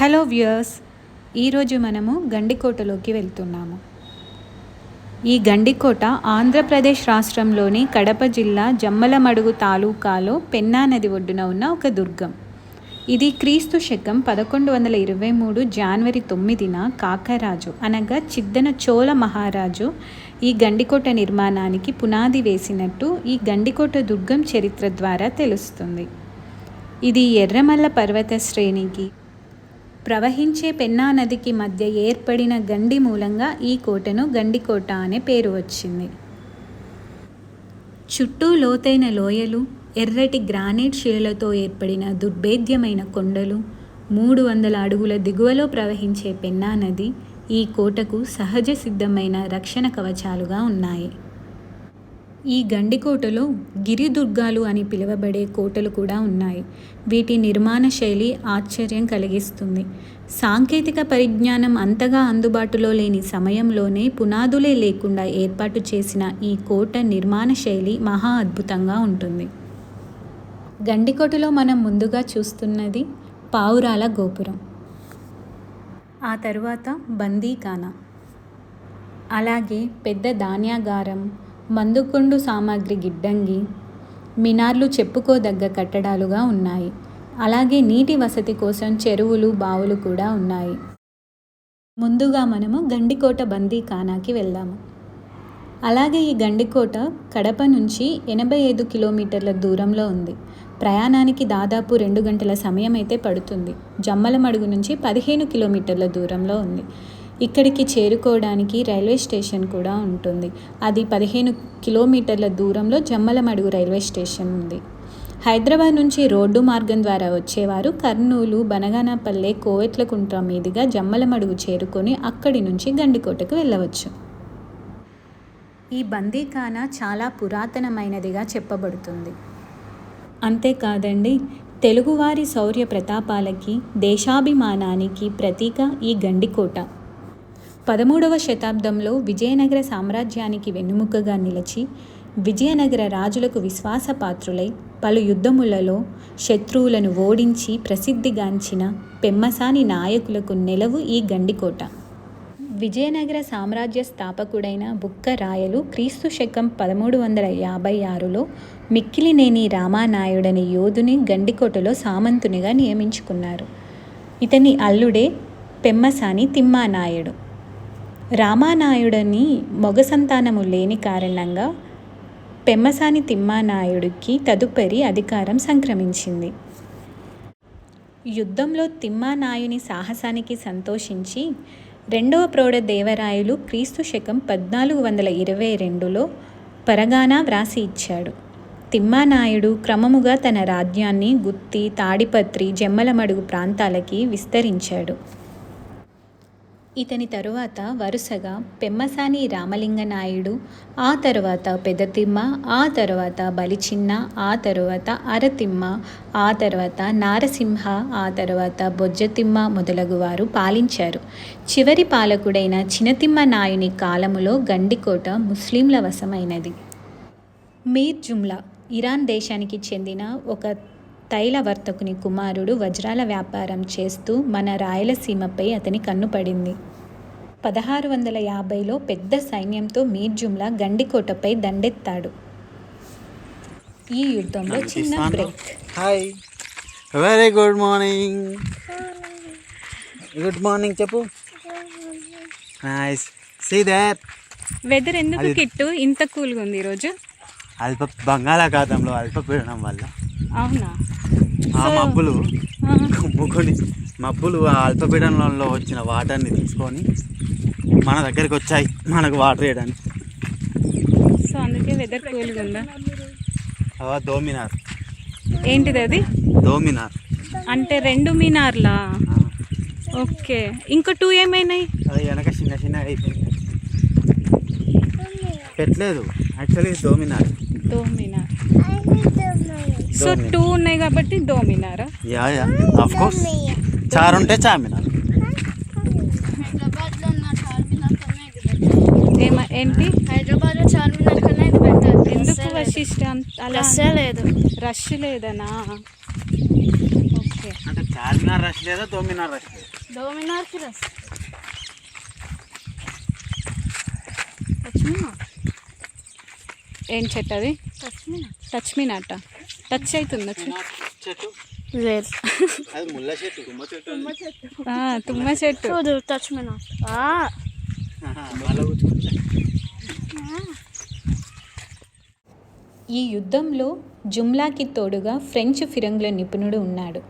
Hello viewers ఈరోజు మనము గండికోటలోకి వెళ్తున్నాము. ఈ గండికోట ఆంధ్రప్రదేశ్ రాష్ట్రంలోని కడప జిల్లా జమ్మలమడుగు తాలూకాలో పెన్నా నది ఒడ్డున ఉన్న ఒక దుర్గం. ఇది క్రీస్తు శకం పదకొండు వందల ఇరవై మూడు జనవరి తొమ్మిదిన కాకరాజు అనగా చిద్దన చోళ మహారాజు ఈ గండికోట నిర్మాణానికి పునాది వేసినట్టు ఈ గండికోట దుర్గం చరిత్ర ద్వారా తెలుస్తుంది. ఇది ఎర్రమల్ల పర్వత శ్రేణికి ప్రవహించే పెన్నా నదికి మధ్య ఏర్పడిన గండి మూలంగా ఈ కోటను గండికోట అనే పేరు వచ్చింది. చుట్టూ లోతైన లోయలు ఎర్రటి గ్రానైట్ శిలలతో ఏర్పడిన దుర్భేద్యమైన కొండలు మూడు వందల అడుగుల దిగువలో ప్రవహించే పెన్నా నది ఈ కోటకు సహజ సిద్ధమైన రక్షణ కవచాలుగా ఉన్నాయి. ఈ గండికోటలో గిరిదుర్గాలు అని పిలువబడే కోటలు కూడా ఉన్నాయి. వీటి నిర్మాణ శైలి ఆశ్చర్యం కలిగిస్తుంది. సాంకేతిక పరిజ్ఞానం అంతగా అందుబాటులో లేని సమయంలోనే పునాదులే లేకుండా ఏర్పాటు చేసిన ఈ కోట నిర్మాణ శైలి మహా అద్భుతంగా ఉంటుంది. గండికోటలో మనం ముందుగా చూస్తున్నది పావురాల గోపురం. ఆ తరువాత బందీఖానా. అలాగే పెద్ద ధాన్యాగారం మందుకొండు సామాగ్రి గిడ్డంగి మినార్లు చెప్పుకోదగ్గ కట్టడాలుగా ఉన్నాయి. అలాగే నీటి వసతి కోసం చెరువులు బావులు కూడా ఉన్నాయి. ముందుగా మనము గండికోట బందీఖానాకి వెళ్దాము. అలాగే ఈ గండికోట కడప నుంచి ఎనభై ఐదు కిలోమీటర్ల దూరంలో ఉంది. ప్రయాణానికి దాదాపు రెండు గంటల సమయం అయితే పడుతుంది. జమ్మలమడుగు నుంచి పదిహేను కిలోమీటర్ల దూరంలో ఉంది. ఇక్కడికి చేరుకోవడానికి రైల్వే స్టేషన్ కూడా ఉంటుంది. అది పదిహేను కిలోమీటర్ల దూరంలో జమ్మలమడుగు రైల్వే స్టేషన్ ఉంది. హైదరాబాద్ నుంచి రోడ్డు మార్గం ద్వారా వచ్చేవారు కర్నూలు బనగానపల్లె కోవెట్లకుంట్ర మీదుగా జమ్మలమడుగు చేరుకొని అక్కడి నుంచి గండికోటకు వెళ్ళవచ్చు. ఈ బందీఖానా చాలా పురాతనమైనదిగా చెప్పబడుతుంది. అంతేకాదండి తెలుగువారి శౌర్య ప్రతాపాలకి దేశాభిమానానికి ప్రతీక ఈ గండికోట. పదమూడవ శతాబ్దంలో విజయనగర సామ్రాజ్యానికి వెన్నుముకగా నిలిచి విజయనగర రాజులకు విశ్వాసపాత్రులై పలు యుద్ధములలో శత్రువులను ఓడించి ప్రసిద్ధిగాంచిన పెమ్మసాని నాయకులకు నెలవు ఈ గండికోట. విజయనగర సామ్రాజ్య స్థాపకుడైన బుక్క రాయలు క్రీస్తు శకం పదమూడు వందల యాభై ఆరులో మిక్కిలినేని రామానాయుడని యోధుని గండికోటలో సామంతునిగా నియమించుకున్నారు. ఇతని అల్లుడే పెమ్మసాని తిమ్మానాయుడు. రామానాయుడని మొగ సంతానము లేని కారణంగా పెమ్మసాని తిమ్మానాయుడికి తదుపరి అధికారం సంక్రమించింది. యుద్ధంలో తిమ్మానాయుని సాహసానికి సంతోషించి రెండవ ప్రౌఢ దేవరాయులు క్రీస్తు శకం పద్నాలుగు వందల ఇరవై రెండులో పరగానా వ్రాసి ఇచ్చాడు. తిమ్మానాయుడు క్రమముగా తన రాజ్యాన్ని గుత్తి తాడిపత్రి జమ్మలమడుగు ప్రాంతాలకి విస్తరించాడు. ఇతని తరువాత వరుసగా పెమ్మసాని రామలింగనాయుడు ఆ తరువాత పెదతిమ్మ ఆ తరువాత బలిచిన్న ఆ తరువాత అరతిమ్మ ఆ తర్వాత నారసింహ ఆ తర్వాత బొజ్జతిమ్మ మొదలగువారు పాలించారు. చివరి పాలకుడైన చినతిమ్మ నాయుని కాలములో గండికోట ముస్లింల వశమైనది. మీర్ జుమ్లా ఇరాన్ దేశానికి చెందిన ఒక తైలవర్తకుని కుమారుడు వజ్రాల వ్యాపారం చేస్తూ మన రాయలసీమపై అతని కన్ను పడింది పదహారు వందల యాభైలో పెద్ద సైన్యంతో మీర్ జుమ్లా గండికోటపై దండెత్తాడు. ఈ యుద్ధంలో చిన్న break. Hi. Very good morning. Good morning చెప్పు. నైస్ సీ దాట్ వెదర్ ఎందుకు కిట్టు? ఇంత కూల్గా ఉంది ఈరోజు. అల్ప బంగాళాఖాతంలో అల్పపీడనం వల్ల. అవునా? ఆ మబ్బులు ముగ్గుని మబ్బులు ఆ అల్పపీడనంలో వచ్చిన వాటర్ని తీసుకొని మన దగ్గరికి వచ్చాయి మనకు వాటర్ వేయడానికి. సో అందుకే వెదర్ కూల్గా ఉందా? అవా దోమినార్. ఏంటిది అది? దోమినార్. అంటే రెండు మీనార్లా? ఓకే. ఇంకో టూ ఏమైనాయి? అది వెనక చిన్న చిన్న అయిపోయింది పెట్టలేదు. Actually Dominar. Dominar. So two ఉన్నాయి కాబట్టి దోమినారా? Yeah yeah. ఆఫ్ కోర్స్ చారుంటే చార్మినార్ ఏంటి? హైదరాబాద్లో చార్మినార్ కన్నా ఇది బెటర్ ఎందుకు వశిష్ట రష్ లేదు. రష్ లేదనా? ఓకే. అంటే చార్మినార్ రష్ లేదా డోమినార్ రష్ డోమినార్కి రష్ ఏం చెట్టు అది? టచ్మినార్ టచ్మినార్ టచ్ అవుతుంది? చెట్టు. లేదు. తుమ్మ చెట్టు ఈ యుద్ధంలో జుమ్లాకి తోడుగా ఫ్రెంచ్ ఫిరంగుల నిపుణుడు ఉన్నాడు.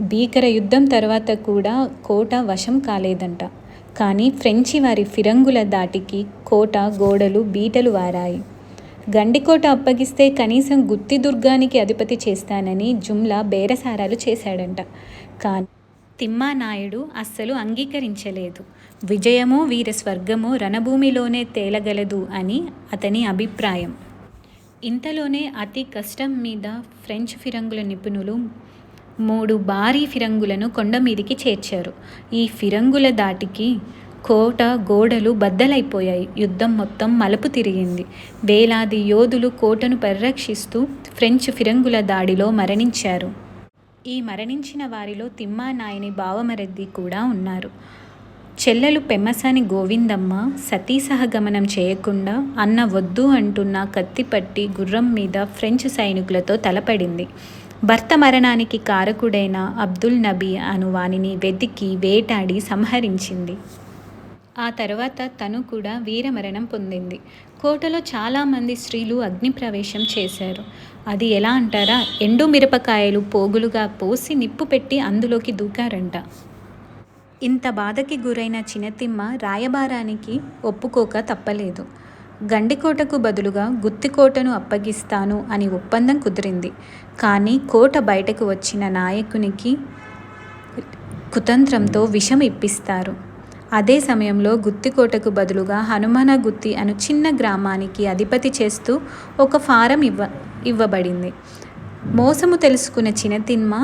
భీకర యుద్ధం తర్వాత కూడా కోట వశం కాలేదంట. కానీ ఫ్రెంచి వారి ఫిరంగుల దాటికి కోట గోడలు బీటలు వారాయి. గండికోట అప్పగిస్తే కనీసం గుత్తి దుర్గానికి అధిపతి చేస్తానని జుమ్లా బేరసారాలు చేశాడంట. కానీ తిమ్మానాయుడు అస్సలు అంగీకరించలేదు. విజయమో వీర స్వర్గమో రణభూమిలోనే తేలగలదు అని అతని అభిప్రాయం. ఇంతలోనే అతి కష్టం మీద ఫ్రెంచ్ ఫిరంగుల నిపుణులు మూడు భారీ ఫిరంగులను కొండ మీదికి చేర్చారు. ఈ ఫిరంగుల దాటికి కోట గోడలు బద్దలైపోయాయి. యుద్ధం మొత్తం మలుపు తిరిగింది. వేలాది యోధులు కోటను పరిరక్షిస్తూ ఫ్రెంచ్ ఫిరంగుల దాడిలో మరణించారు. ఈ మరణించిన వారిలో తిమ్మానాయని బావమరద్ది కూడా ఉన్నారు. చెల్లెలు పెమ్మసాని గోవిందమ్మ సతీ సహగమనం చేయకుండా అన్న వద్దు అంటున్న కత్తిపట్టి గుర్రం మీద ఫ్రెంచ్ సైనికులతో తలపడింది. భర్త మరణానికి కారకుడైన అబ్దుల్ నబీ అను వానిని వెతికి వేటాడి సంహరించింది. ఆ తర్వాత తను కూడా వీరమరణం పొందింది. కోటలో చాలామంది స్త్రీలు అగ్నిప్రవేశం చేశారు. అది ఎలా అంటారా? ఎండు మిరపకాయలు పోగులుగా పోసి నిప్పు పెట్టి అందులోకి దూకారంట. ఇంత బాధకి గురైన చినతిమ్మ రాయబారానికి ఒప్పుకోక తప్పలేదు. గండికోటకు బదులుగా గుత్తికోటను అప్పగిస్తాను అని ఒప్పందం కుదిరింది. కానీ కోట బయటకు వచ్చిన నాయకునికి కుతంత్రంతో విషం ఇప్పిస్తారు. అదే సమయంలో గుత్తికోటకు బదులుగా హనుమాన గుత్తి అను చిన్న గ్రామానికి అధిపతి చేస్తూ ఒక ఫారం ఇవ్వ ఇవ్వబడింది. మోసము తెలుసుకున్న చినతిన్మ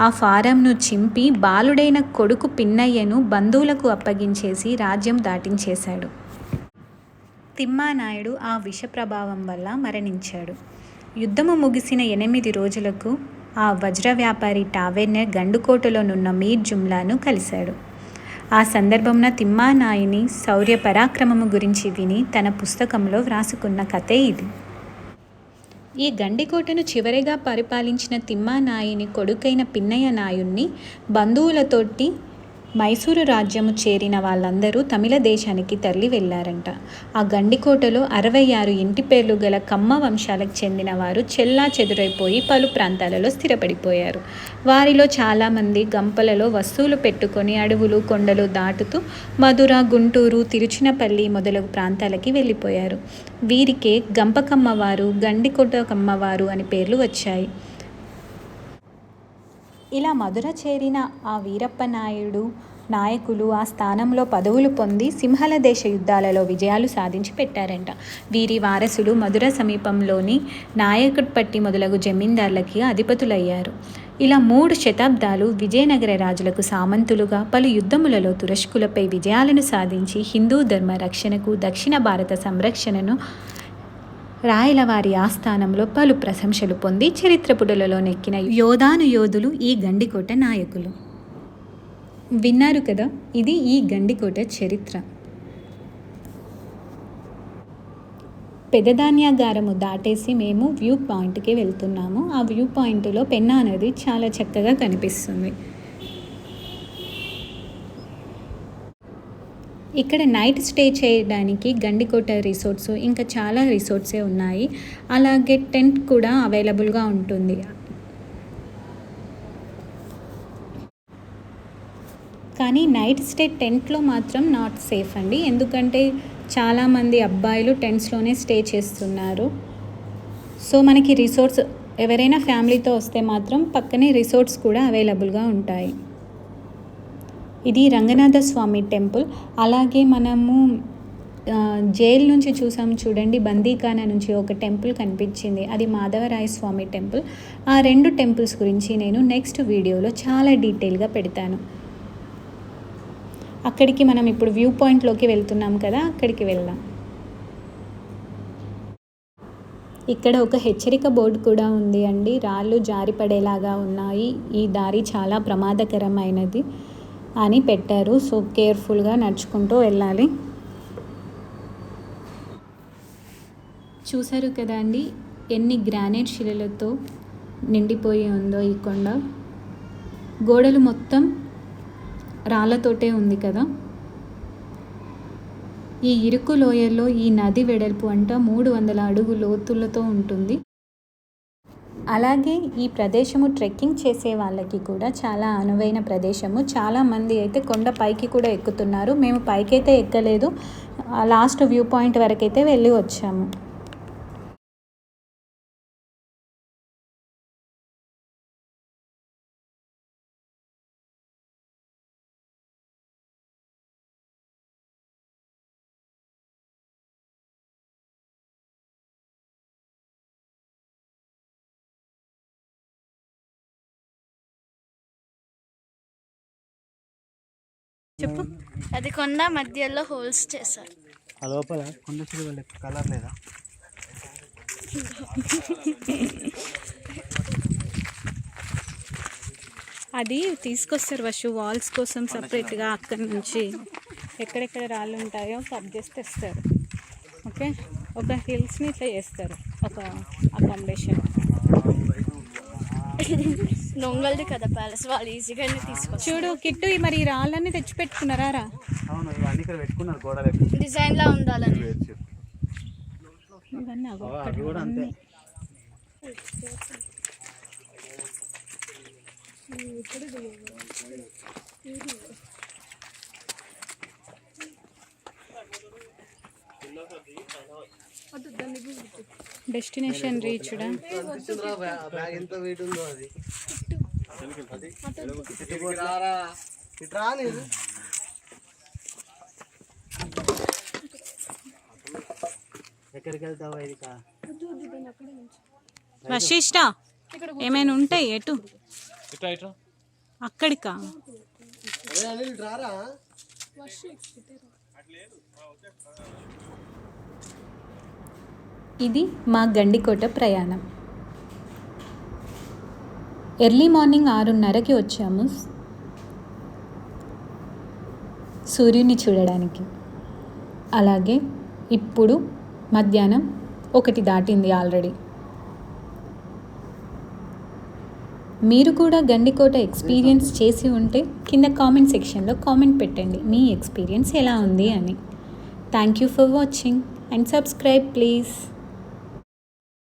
ఆ ఫారంను చింపి బాలుడైన కొడుకు పిన్నయ్యను బంధువులకు అప్పగించేసి రాజ్యం దాటించేశాడు. తిమ్మానాయుడు ఆ విష ప్రభావం వల్ల మరణించాడు. యుద్ధము ముగిసిన ఎనిమిది రోజులకు ఆ వజ్ర వ్యాపారి టావెర్నర్ గండుకోటలోనున్న మీర్ జుమ్లాను కలిశాడు. ఆ సందర్భంన తిమ్మానాయిని శౌర్య పరాక్రమము గురించి విని తన పుస్తకంలో వ్రాసుకున్న కథే ఇది. ఈ గండికోటను చివరిగా పరిపాలించిన తిమ్మానాయుని కొడుకైన పిన్నయ్య నాయుణ్ణి బంధువులతోటి మైసూరు రాజ్యము చేరిన వాళ్ళందరూ తమిళ దేశానికి తరలి వెళ్ళారంట. ఆ గండికోటలో అరవై ఆరు ఇంటి పేర్లు గల కమ్మ వంశాలకు చెందిన వారు చెల్లా చెదురైపోయి పలు ప్రాంతాలలో స్థిరపడిపోయారు. వారిలో చాలామంది గంపలలో వస్తువులు పెట్టుకొని అడవులు కొండలు దాటుతూ మధుర గుంటూరు తిరుచినపల్లి మొదలగు ప్రాంతాలకి వెళ్ళిపోయారు. వీరికే గంపకమ్మవారు గండికోట కమ్మవారు అని పేర్లు వచ్చాయి. ఇలా మధుర చేరిన ఆ వీరప్ప నాయుడు నాయకులు ఆ స్థానంలో పదవులు పొంది సింహల దేశ యుద్ధాలలో విజయాలు సాధించి పెట్టారంట. వీరి వారసులు మధుర సమీపంలోని నాయకుడిపట్టి మొదలగు జమీందార్లకి అధిపతులయ్యారు. ఇలా మూడు శతాబ్దాలు విజయనగర రాజులకు సామంతులుగా పలు యుద్ధములలో తురష్కులపై విజయాలను సాధించి హిందూ ధర్మ రక్షణకు దక్షిణ భారత సంరక్షణను రాయలవారి ఆస్థానంలో పలు ప్రశంసలు పొంది చరిత్రపుటలలో నెక్కిన యోధాను యోధులు ఈ గండికోట నాయకులు. విన్నారు కదా ఇది ఈ గండికోట చరిత్ర. పెదధాన్యాగారము దాటేసి మేము వ్యూ పాయింట్కి వెళ్తున్నాము. ఆ వ్యూ పాయింట్లో పెన్నా నది చాలా చక్కగా కనిపిస్తుంది. ఇక్కడ నైట్ స్టే చేయడానికి గండికోట రిసార్ట్స్ ఇంకా చాలా రిసార్ట్సే ఉన్నాయి. అలాగే టెంట్ కూడా అవైలబుల్గా ఉంటుంది. కానీ నైట్ స్టే టెంట్లో మాత్రం నాట్ సేఫ్ అండి. ఎందుకంటే చాలామంది అబ్బాయిలు టెంట్స్లోనే స్టే చేస్తున్నారు. సో మనకి రిసార్ట్స్ ఎవరైనా ఫ్యామిలీతో వస్తే మాత్రం పక్కనే రిసోర్ట్స్ కూడా అవైలబుల్గా ఉంటాయి. ఇది రంగనాథ స్వామి టెంపుల్. అలాగే మనము జైల్ జైలు నుంచి చూసాం చూడండి బందీఖానా నుంచి ఒక టెంపుల్ కనిపించింది. అది మాధవరాయ స్వామి టెంపుల్. ఆ రెండు టెంపుల్స్ గురించి నేను నెక్స్ట్ వీడియోలో చాలా డీటెయిల్గా పెడతాను. అక్కడికి మనం ఇప్పుడు వ్యూ పాయింట్లోకి వెళ్తున్నాం కదా అక్కడికి వెళ్దాం. ఇక్కడ ఒక హెచ్చరిక బోర్డు కూడా ఉంది అండి. రాళ్ళు జారిపడేలాగా ఉన్నాయి. ఈ దారి చాలా ప్రమాదకరమైనది. అని పెట్టారు. సో కేర్ఫుల్గా నడుచుకుంటూ వెళ్ళాలి. చూసారు కదా అండి ఎన్ని గ్రానైట్ శిలలతో నిండిపోయి ఉందో ఈ కొండ. గోడలు మొత్తం రాళ్ళతోటే ఉంది కదా. ఈ ఇరుకు లోయల్లో ఈ నది వెడల్పు అంట మూడు వందల అడుగు లోతులతో ఉంటుంది. అలాగే ఈ ప్రదేశము ట్రెక్కింగ్ చేసే వాళ్ళకి కూడా చాలా అనువైన ప్రదేశము. చాలా మంది అయితే కొండ పైకి కూడా ఎక్కుతున్నారు. మేము పైకైతే ఎక్కలేదు. లాస్ట్ వ్యూ పాయింట్ వరకైతే వెళ్ళి వచ్చాము. చెప్పు. అది కొండ మధ్యలో హోల్స్ చేశారు. ఆ లోపల కొండ చిలువల కలర్ లేదా? అది తీసుకొస్తారు వర్షు వాల్స్ కోసం సపరేట్గా అక్కడి నుంచి. ఎక్కడెక్కడ రాళ్ళు ఉంటాయో కట్ చేసి తెస్తారు. ఓకే? ఒక హిల్స్ని ఇట్లా చేస్తారు. ఒక అకామిడేషన్ దొంగలది కదా ప్యాలెస్ వాళ్ళు ఈజీగానే తీసుకొచ్చారు చూడు కిట్టు ఈ మరి ఈ రాళ్ళన్నీ తెచ్చి పెట్టుకున్నారా రా? అవును ఇవన్నీ ఇక్కడ పెట్టుకున్నారు గోడలకి డిజైన్ లా ఉండాలని ఇవన్నీ అగో ఓ, అవి కూడా అంతే. డెస్టినేషన్ రీచ్డా బ్యాగ్ ఎంత వెయిట్ ఉందో అది. ఇటు నేను ఎక్కడికి వెళ్తావా ఇది వశిష్ట ఏమైనా ఉంటాయి ఎటు? అక్కడికా? ఇది మా గండికోట ప్రయాణం. ఎర్లీ మార్నింగ్ ఆరున్నరకి వచ్చాము. సూర్యుని చూడడానికి. అలాగే ఇప్పుడు మధ్యాహ్నం ఒకటి దాటింది ఆల్రెడీ. మీరు కూడా గండికోట ఎక్స్పీరియన్స్ చేసి ఉంటే కింద కామెంట్ సెక్షన్లో కామెంట్ పెట్టండి. మీ ఎక్స్పీరియన్స్ ఎలా ఉంది అని. Thank you for watching and subscribe please.